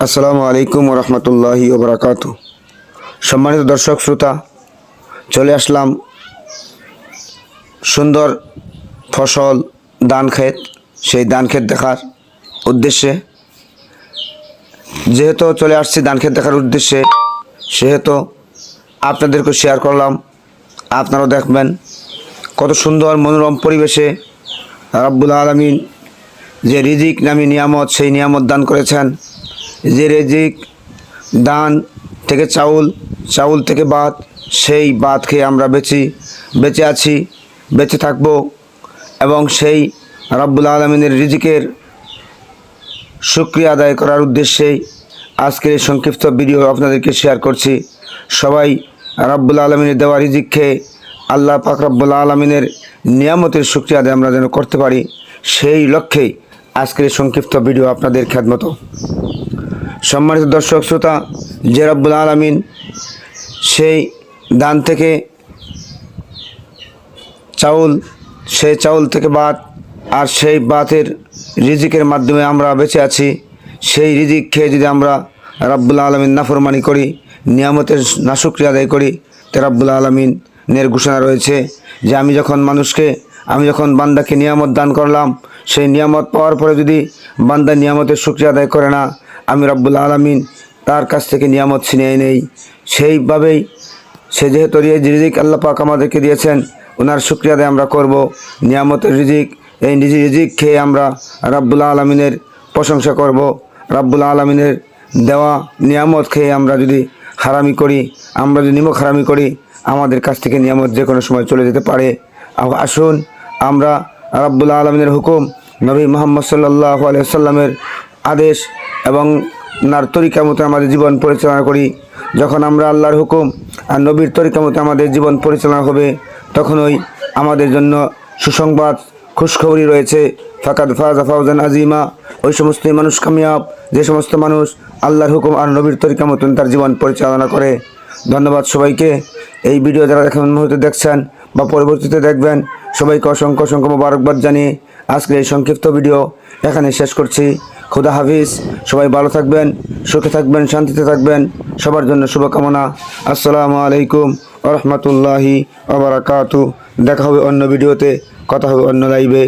আসসালামু আলাইকুম রহমতুল্লাহি ওবরাকাত। সম্মানিত দর্শক, শ্রোতা, চলে আসলাম সুন্দর ফসল ধান ক্ষেত, সেই ধান ক্ষেত দেখার উদ্দেশ্যে। যেহেতু চলে আসছি ধান ক্ষেত দেখার উদ্দেশ্যে, সেহেতু আপনাদেরকে শেয়ার করলাম। আপনারাও দেখবেন কত সুন্দর মনোরম পরিবেশে রাব্বুল আলমিন যে রিজিক নামী নিয়ামত, সেই নিয়ামত দান করেছেন। যে রিজিক, দান থেকে চাউল চাউল থেকে ভাত সেই ভাত খেয়ে আমরা বেঁচি, বেঁচে আছি, বেঁচে থাকব এবং সেই রাব্বুল আলমিনের রিজিকের শুক্রিয়া আদায় করার উদ্দেশ্যেই আজকের এই সংক্ষিপ্ত ভিডিও আপনাদেরকে শেয়ার করছি। সবাই রাব্বুল আলমিনের দেওয়া রিজিক খেয়ে আল্লাহ পাক রাব্বুল আলমিনের নিয়ামতের শুক্রিয়া আদায় আমরা যেন করতে পারি, সেই লক্ষ্যেই আজকের সংক্ষিপ্ত ভিডিও আপনাদের খ্যাতমত সম্মানিত দর্শক শ্রোতা, যে রাব্বুল আলমিন সেই দান থেকে চাউল, সেই চাউল থেকে ভাত আর সেই বাতের রিজিকের মাধ্যমে আমরা বেঁচে আছি, সেই রিজিক খেয়ে যদি আমরা রাব্বুল আলমিন নাফরমানি করি, নিয়ামতের নাশুক্রিয়া আদায় করি, তে রাব্বুল আলমিনের ঘোষণা রয়েছে যে আমি যখন মানুষকে, আমি যখন বান্দাকে নিয়ামত দান করলাম, সেই নিয়ামত পাওয়ার পরে যদি বান্দা নিয়ামতের শুক্রিয়া আদায় করে না আমি রাব্বুল আলমিন তার কাছ থেকে নিয়ামত ছিনিয়ে নেই। সেইভাবেই সে যেহেতু রিজিক আল্লাহ পাক আমাদেরকে দিয়েছেন, ওনার শুক্রিয়া আদায় আমরা করব। নিয়ামতের রিজিক, এই নিজি রিজিক খেয়ে আমরা রাব্বুল আলমিনের প্রশংসা করব। রাব্বুল আলমিনের দেওয়া নিয়ামত খেয়ে আমরা যদি হারামি করি, আমরা যদি নিমক হারামি করি, আমাদের কাছ থেকে নিয়ামত যে কোনো সময় চলে যেতে পারে। আসুন, আমরা রাব্বুল আলমিনের হুকুম নবী মোহাম্মদ সাল্লাহ আলিয়াল্লামের আদেশ এবং নার তরিকা মতো আমাদের জীবন পরিচালনা করি। যখন আমরা আল্লাহর হুকুম আর নবীর তরিকা মতো আমাদের জীবন পরিচালনা হবে, তখনই আমাদের জন্য সুসংবাদ খুশখবরি রয়েছে। ফাকাদ ফাজা ফাউজান আজিমা ওই সমস্ত মানুষ কামিয়াব, যে সমস্ত মানুষ আল্লাহর হুকুম আর নবীর তরিকা মতন তার জীবন পরিচালনা করে। ধন্যবাদ সবাইকে। এই ভিডিও যারা এখন মুহূর্তে দেখছেন বা পরবর্তীতে দেখবেন, সবাইকে অসংখ্য অসংখ্য মোবারকবাদ জানিয়ে আজকের এই সংক্ষিপ্ত ভিডিও এখানে শেষ করছি। খুদা হাফিজ, সবাই ভালো থাকবেন, সুখে থাকবেন, শান্তিতে থাকবেন। সবার জন্য শুভকামনা। আসসালামু আলাইকুম রহমতুল্লাহি আবরাকাতু দেখা হবে অন্য ভিডিওতে, কথা হবে অন্য লাইভে